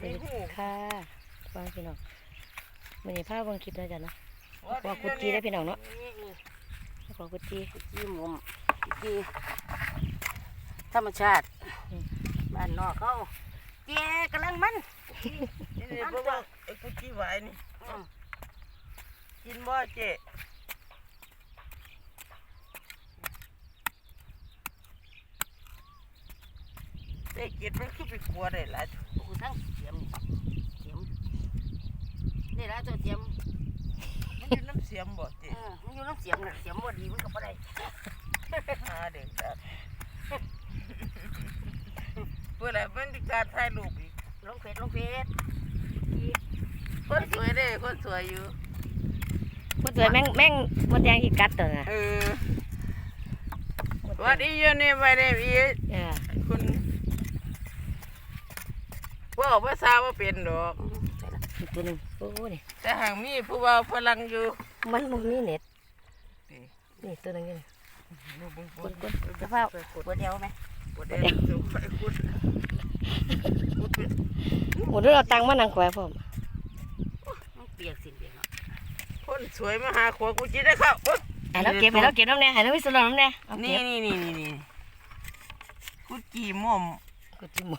สวัสดีค่ะฟังพี่น้องมันนี้พาเบิ่งคลิปนะจ๊ะเนาะขอกุดจี้ได้พี่น้องเนาะขอกุจีจี้มุมจี้ธรรมชาติอืมบ้านนอกเขาเจ๊กำลังมันนี่นี่เพราะว่าไอ้กุจิไหวายนี่อืมกินบ่เจ๊เจ๊กินมันคือไปกลัวได้หลายกู ทั้งเสียมเสียมนี่ละตัวเสียมมันอยู่น้ำเสียมบ่เจ๊เออมันอยู่น้ำเสียมน่ะเสียมบ่ดีมันก็บ่ได้หาเด็กจัดเพื่ออะไรมันมีการถ่ายรูปอีกลงเฟซลงเฟซคนสวยเด้คนสวยอยู่คนสวยแม่งแม่งมดแดงอีกกัดตัวน่ะเออวัดอีอยู่นี่ไม่ได้อี เออ คุณ ว่าภาษาว่าเป็นดอกอืมใช่ละอีกตัวหนึงโอ้นี่แต่หากมีผู้ว่าพลังอยู่ มันบ่มีเน็ตนี่นี่ตัวหนึงนี่ลูกบึงกดกดกระเพราตัวเดียวไหมกดเด็กจุกไปกุดกุดเป็นหมดด้วยเราตังค์มานั่งแขวะพร้อมมันเปียกสิเปียกเนาะคนสวยมาหาขวกูจีได้เข้าอุ๊ยให้เราเก็บให้เราเก็บน้ำแน่ให้เราไม่สลดน้ำแน่เอานี่เก็บนี่นี่นี่นี่กุดจีม่อม กดจิ้มหม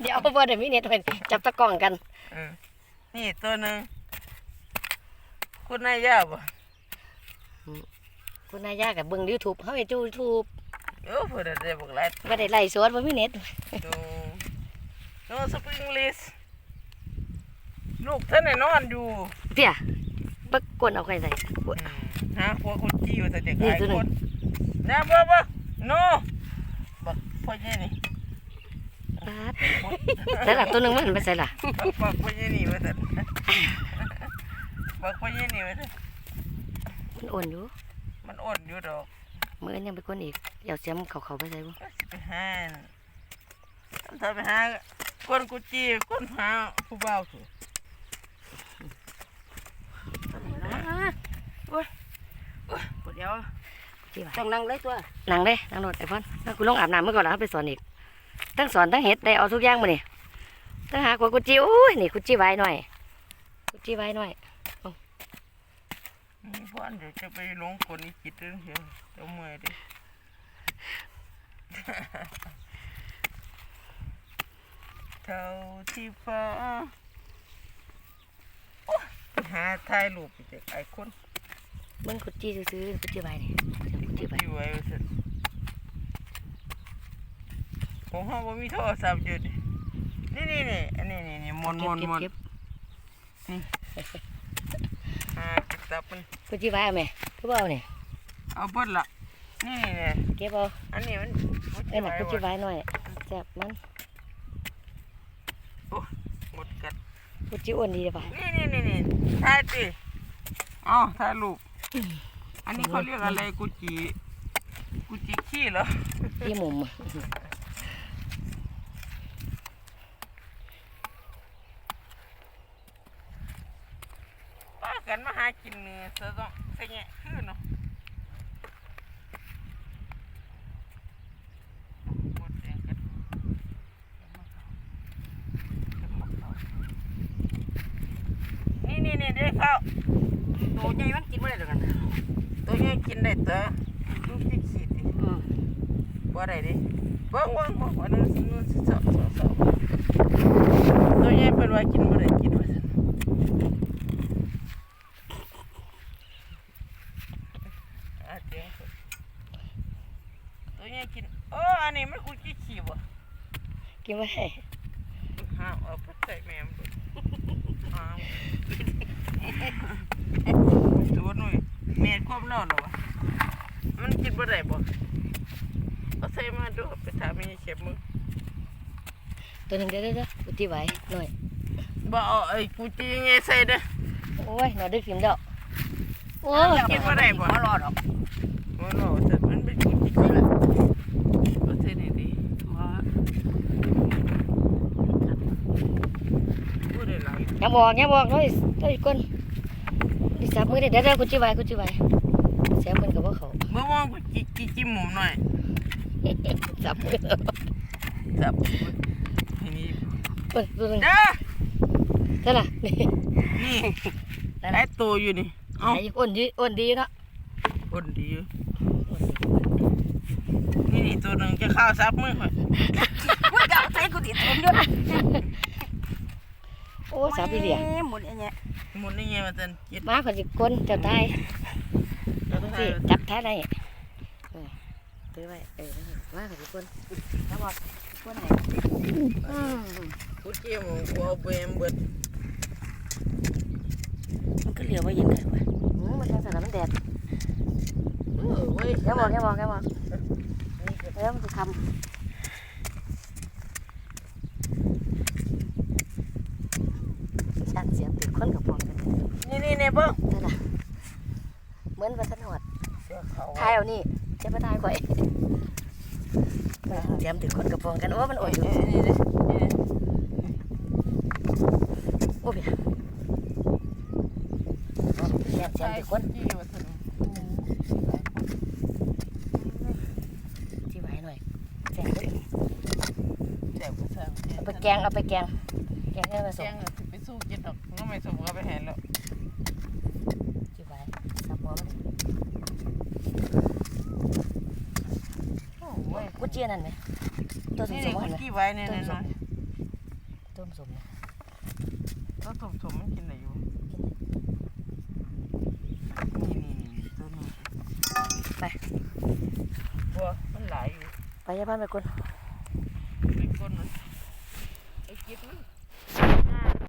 เดี๋ยวเอาบ่เดี๋ยวมีเน็ตไว้จับตะกล้องกันเออนี่ตัวหนึ่งคุณนายยาบ่คุณนายยากับเบิ่ง YouTube เฮาเฮ็ด YouTube เออเพื่อนได้บอกหลายบ่ได้ไล่สดบ่มีเน็ตดูโนสปริงลิสลูกท่านไหนนอนอยู่เตี้ยปักกวนเอาใครใส่กวนหาขวกุดจีว่าจะเด็กนี่หลายตัวหนึ่คงนนะบ่บ่โนบัก พ่อเจนี่ปาดแต่ละตัวหนึงมันไปใส่ละบักบักพ่อเจนี่ว่าจะบักพ่อเจนี่ว่าจะมันอ่อนอยู่มันอดอยู่ดอกมื้ออนยังไปกวนอีกเดี๋ยวเสียมเขาเขาไปใส่บ่ก็สิไปหาถ้าไปหาคนกุจีคนหาผู้บ่าวสิตัวเดี๋ยว ที่ว่าต้องนั่งเลยตัวนั่งเด้นั่งโดดไอ้พ่อนนั่งกูลงอาบน้ำเมื่อก่อนแล้วไปสอนอีกทั้งสอนทั้งเฮ็ดได้เอาทุกอย่างมานี่ทั้งหากว่ากูจิโอ้ยนี่กูจิไว้หน่อยกูจิไว้หน่อยมีพ่อนเดี๋ยวจะไปหลงคนอีกจิตเรื่องเดียวเดี๋ยวเมื่อยดิเท่าที่ฟ้าโอ๊ยไปหาถ่ายรูปอีกไอ้คนเบิ่งกูจิซื้อๆกูจิไว้นี่เดี๋ย วกูจิไว้ที่ไว้ว่าซั่นของเฮาบ่มีโทรศัพท์อยู่ดินี่นี่นี่อันนี้นี่นี่มนเก็มบนมนเก็บหาเก็บตับมันกูจิไว้เอาแม่กูเอาเนี่ยเอาเบิดละนี่นี่นี่เก็บเอาอันนี้มันเอ้ยน่ะกูจิไว้หน่อยแซ่บมันโอ้หมดกัดกูจิอ้วนดีเด้อป่ะนี่นี่นี่นี่ถ่ายสิอ๋อถ่ายรูป อันนี้เขาเรียกอะไรกุจิ กุจิขี้เหรอที่มุมป้ากันมาหากินเนื้อซะต้องใส่แงะคือเนาะหมดแดงกันนี่นี่นี่ได้ข้าวตัวใหญ่มันกินไม่ได้หรอกกัน ตัวนี้กินได้ตัวลูกที่ขีดดิอืมบ่ได้ดิเบิ่งเบิ่งเบิ่งอันนั้นสินู้นสิสอบสอบสอบตัวนี้เป็นว่ากินบ่ได้กินว่าซั่นอะเจ๋งสุดตัวนี้กินโอ้อันนี้มันกูขี้ขี้บ่กินไว้ห้ามเอาไปใส่แม่มนห้ามตัวหนุ่ย แม่ความร้อนเหรอวะมันกินบ่ได้บ่เอาใส่มาดูไปถามมีเข็บมึงตัวหนึงเด้อเด้อเด้อกูจิไว้หน่อยบ่เอาไอ้กูจีไงใส่เด้อโอ้ยหนอได้ฟิล์มแล้วโอ้ยกินบ่ได้บ่บ่รอดหรอกโอ้โหแต่มันเป็นกูจีขี้ละบ่ใส่นี่ดิบ่พูดได้หลายอย่าบอกอย่าบอกเลยเลยก้น ดิสับมือเด้อเด้อเด้อกูจิไว้กูจิไว้เสียมันก็บ่เขาเมื่อวานกูจีจีจิ้มหมุมหน่อยจับมือจับทีนี้เอ้ยตัวหนึงเด้อใช่ล่ะนี่นี่หลายตัวอยู่นี่เอ้าไอ้อ้นดีอ้นดีเนาะคนดีอยู่นี่นี่ตัวหนึงจะเข้าวซับมือข่อยมึงก็เอาใส่กูติดผมด้วยโอ้สาวพี่เลี้ยงหมุนอย่างเงี้ยหมุนนี่ไงมาตันจิตมาขอจิก้นเจ้าทายแล้วก็สิจับท้ายได้เออตื้อไว้เออมาขอจิก้นจับบอกก้นไหนอืมกูเกี่ยวมึงกูเอาไปเอ็มเบิดมันก็เหลียวไว้ยังไงวะอืมมันจังสารมันแดดเออเว้ยแกบอกแกบอกแกบอกเออมันจะทำชันเสียงติดคนกับฟองกัน นี่นี่นี่เบิ้งใช่ล่ะเหมือนวัฒนหอดเสื้อขาวทายเอานี่เจ้าพระทายข่อยเตรียมติดคนกับฟองกันโอ้มันอ่อยอยู่นี่นี่นี่นี่โอ้เบียเตรียมเตรียมติดคนจี้ว่าสนุกที่ไว้หน่อยแจงแซ่บกูสั่งเอาไปแกงเอาไปแกงแกงให้ผสแจ้มงเลยสิไปสู้กินดอกน้องไม่สมก็ไปแห่แล้ว ที่ไว้สับหัวมัน โอ้ย กุ เจียนั่นไหมตัวสมนี่สนี่มกูเห็นไหมกี้ไว้เนี่ยเนี่ยน้อยตัวสมตัวถมถมมันกินอะไรอยู่นี่นี่นี่ตัวนี้ไปบัวมันหลายอยู่ไปยาบ้านไปคน